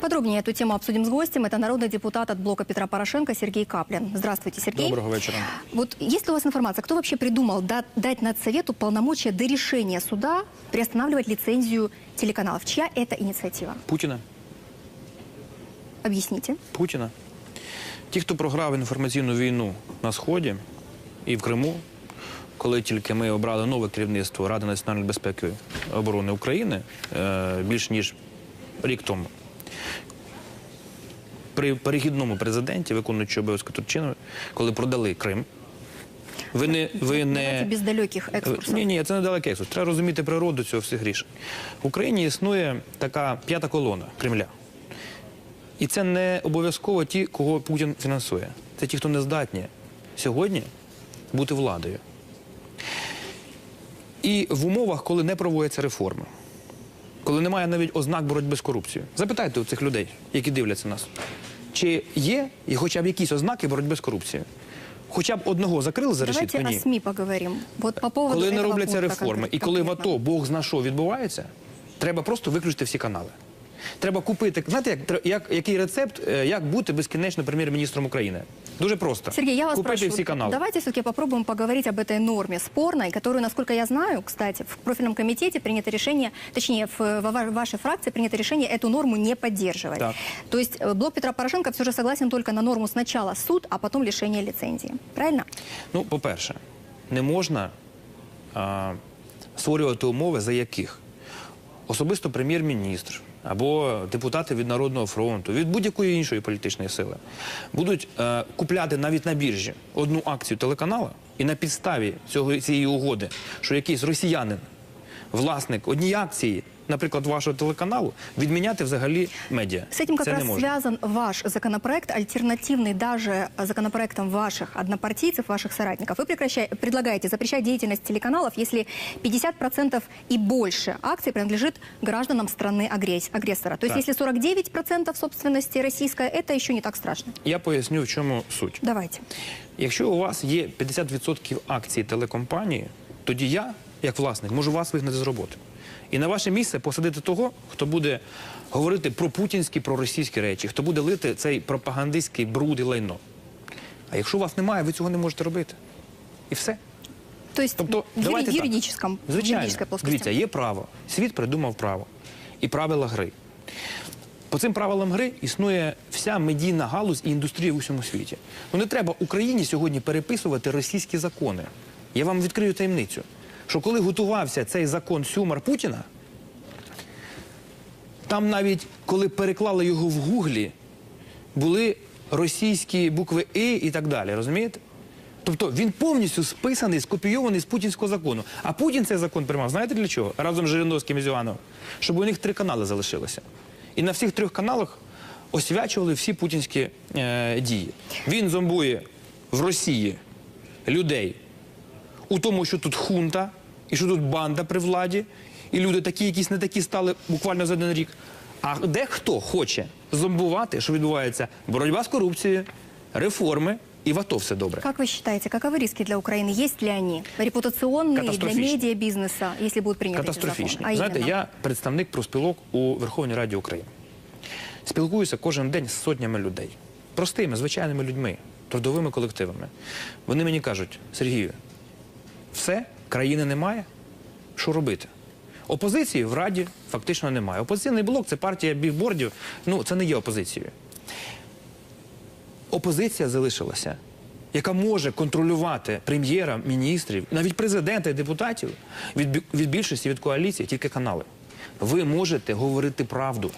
Подробнее эту тему обсудим с гостем. Это народный депутат от блока Петра Порошенко Сергей Каплин. Здравствуйте, Сергей. Доброго вечера. Вот есть ли у вас информация, кто вообще придумал да- дать Надсовету полномочия до решения суда приостанавливать лицензию телеканалов? Чья это инициатива? Путіна. Объясните. Путіна. Ті, хто програв інформаційну війну на Сході і в Криму, коли тільки ми обрали нове керівництво Ради національної безпеки і оборони України е, більш ніж рік тому. при перехідному президенті, виконуючи обов'язки Турчинової, коли продали Крим, ви не, ви не без далеких экскурсов. Ні, ні, це не далекий екскурс. Треба розуміти природу цього всіх рішень. В Україні існує така п'ята колона Кремля. І це не обов'язково ті, кого Путін фінансує. Це ті, хто не здатні сьогодні бути владою. І в умовах, коли не проводяться реформи, коли немає навіть ознак боротьби з корупцією. Запитайте у цих людей, які дивляться нас, чи є і хоча б якісь ознаки боротьби з корупцією. Хоча б одного закрили за решітку? Давайте о СМІ поговоримо. Вот по поводу Коли не робляться реформи, і коли в. АТО Бог зна що відбувається, треба просто виключити всі канали. Треба купити. Знаєте, як, тр- як, який рецепт, е, як бути безкінечно прем'єр-міністром України? Дуже просто. Сергей, я вас Купити прошу, всі канали. давайте все-таки попробуем поговорить об этой норме спорной, которую, насколько я знаю, кстати, в профильном комитете принято решение, точнее, в, во ва- вашей фракции принято решение эту норму не поддерживать. Так. То есть э, блок Петра Порошенко все же согласен только на норму сначала суд, а потом лишение лицензии. Правильно? Ну, по-перше, не можна а, створювати умови, за яких особисто прем'єр-міністр або депутати від Народного фронту, від будь-якої іншої політичної сили будуть е, купляти навіть на біржі одну акцію телеканала і на підставі цього, цієї угоди, що якийсь росіянин, власник однієї акції, наприклад, вашого телеканалу, відміняти взагалі медіа. С этим как Це не раз можна. связан ваш законопроект, альтернативный даже законопроектам ваших однопартийцев, ваших соратников. Вы прекращай- предлагаете запрещать деятельность телеканалов, если 50% и больше акций принадлежит гражданам страны агресс- агрессора. То есть Так. если 49% собственности российская, это еще не так страшно. Я поясню, в чому суть. Давайте. Якщо у вас є 50% акцій телекомпанії, тоді я, як власник, можу вас вигнати з роботи. І на ваше місце посадити того, хто буде говорити про путінські, про російські речі, хто буде лити цей пропагандистський бруд і лайно. А якщо у вас немає, ви цього не можете робити. І все. То есть Тобто, давайте в так. Звичайно. Дивіться, є право. Світ придумав право. І правила гри. По цим правилам гри існує вся медійна галузь і індустрія в усьому світі. Ну не треба Україні сьогодні переписувати російські закони. Я вам відкрию таємницю, що коли готувався цей закон Сюмар Путіна, там навіть коли переклали його в гуглі, були російські букви І і так далі, розумієте? Тобто він повністю списаний, скопійований з путінського закону. А Путін цей закон приймав, знаєте для чого? Разом з Жириновським і Зюановим. Щоб у них три канали залишилося. І на всіх трьох каналах освячували всі путінські е, дії. Він зомбує в Росії людей у тому, що тут хунта, і що тут банда при владі, і люди такі, якісь не такі стали буквально за один рік. А дехто хоче зомбувати, що відбувається боротьба з корупцією, реформи, і в АТО все добре. Как вы считаете, каковы риски для Украины? Есть ли они? Репутационные для Катастрофичные. медиабизнеса, если будут приняты эти Катастрофічні. законы? А Знаєте, именно? я представник профспілок у Верховній Раді України. Спілкуюся кожен день з сотнями людей, простими, звичайними людьми, трудовими колективами. Вони мені кажуть, Сергію, все, країни немає, що робити? Опозиції в Раді фактично немає. Опозиційний блок це партія бігбордів, ну це не є опозицією. Опозиція залишилася, яка може контролювати прем'єра, міністрів, навіть президента і депутатів від, від більшості від коаліції, тільки канали. Ви можете говорити правду.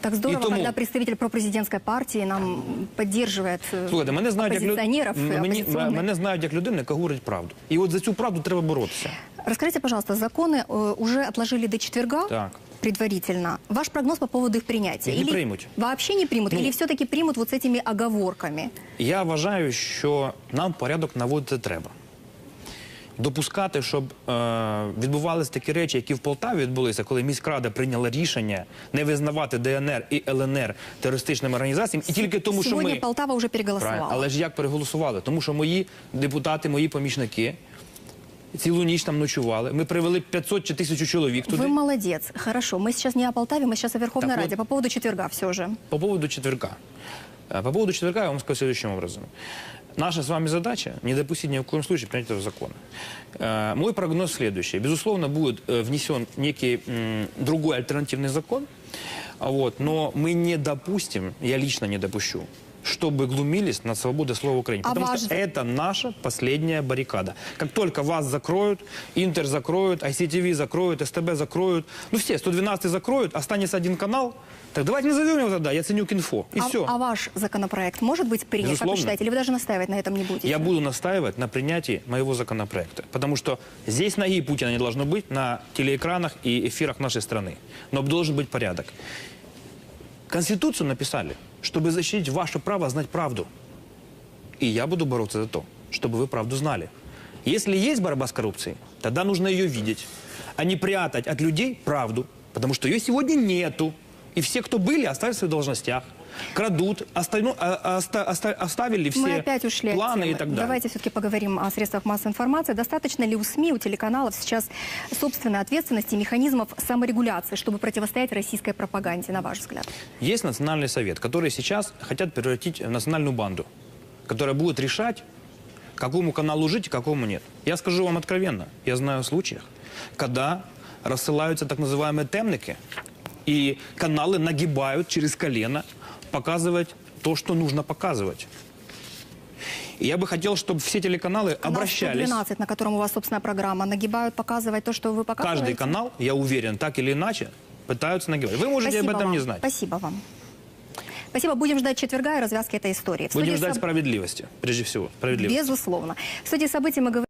Так здорово, И тому- когда представитель пропрезидентской партии нам поддерживает э, Слухайте, мене знають як люд... оппозиционеров и мені, оппозиционных. мене знають як людину, яка говорить правду. І от за цю правду треба боротися. Расскажите, пожалуйста, законы э, уже отложили до четверга Так. предварительно. Ваш прогноз по поводу их принятия? Не Или примут. Вообще не примут? Ну. Или все-таки примут вот с этими оговорками? Я вважаю, що нам порядок наводити треба. Допускати, щоб е, відбувалися такі речі, які в Полтаві відбулися, коли міськрада прийняла рішення не визнавати ДНР і ЛНР терористичними організаціями, і тільки тому, що Сегодня ми Полтава уже переголосовала. Правильно. але ж як переголосували? Тому що мої депутати, мої помічники цілу ніч там ночували. Ми привели 500 чи 1000 чоловік туди. Вы молодец. Хорошо. Мы сейчас не о Полтаве, мы сейчас о Верховной Так Раде. вот. По поводу четверга все же. По поводу четверка. Э, По поводу четверка я вам скажу следующим образом. Наша с вами задача не допустить ни в коем случае принятия этого закона. Э, Мой прогноз следующий. Безусловно, будет э, внесен некий м, другой альтернативный закон, а вот, но мы не допустим, я лично не допущу, чтобы глумились над свободой слова в Украине. А Потому ваш что это наша последняя баррикада. Как только вас закроют, Интер закроют, ICTV закроют, СТБ закроют, ну все, 112 закроют, останется один канал, так давайте назовем его тогда, я ценю Кинфо. И а, все. а ваш законопроект может быть принят, как Безусловно. вы считаете? Или вы даже настаивать на этом не будете? Я буду настаивать на принятии моего законопроекта. Потому что здесь ноги Путина не должно быть на телеэкранах и эфирах нашей страны. Но должен быть порядок. Конституцию написали, чтобы защитить ваше право знать правду. И я буду бороться за то, чтобы вы правду знали. Если есть борьба с коррупцией, тогда нужно ее видеть, а не прятать от людей правду, потому что ее сегодня нету. И все, кто были, остались в своих должностях, Крадут, остальну- а- оста- оста- оставили все Мы опять ушли планы и так далее. Давайте все-таки поговорим о средствах массовой информации. Достаточно ли у СМИ, у телеканалов сейчас собственной ответственности, механизмов саморегуляции, чтобы противостоять российской пропаганде, на ваш взгляд? Есть национальный совет, который сейчас хотят превратить в национальную банду, которая будет решать, какому каналу жить и какому нет. Я скажу вам откровенно, я знаю о случаях, когда рассылаются так называемые темники, и каналы нагибают через колено показывать то, что нужно показывать. И я бы хотел, чтобы все телеканалы Канал обращались. 112, на котором у вас собственная программа, нагибают показывать то, что вы показываете? Каждый канал, я уверен, так или иначе, пытаются нагибать. Вы можете Спасибо об этом вам. не знать. Спасибо вам. Спасибо. Будем ждать четверга и развязки этой истории. В Будем ждать Саб- справедливости, прежде всего. Справедливости. Безусловно. В студии событий мы говорим...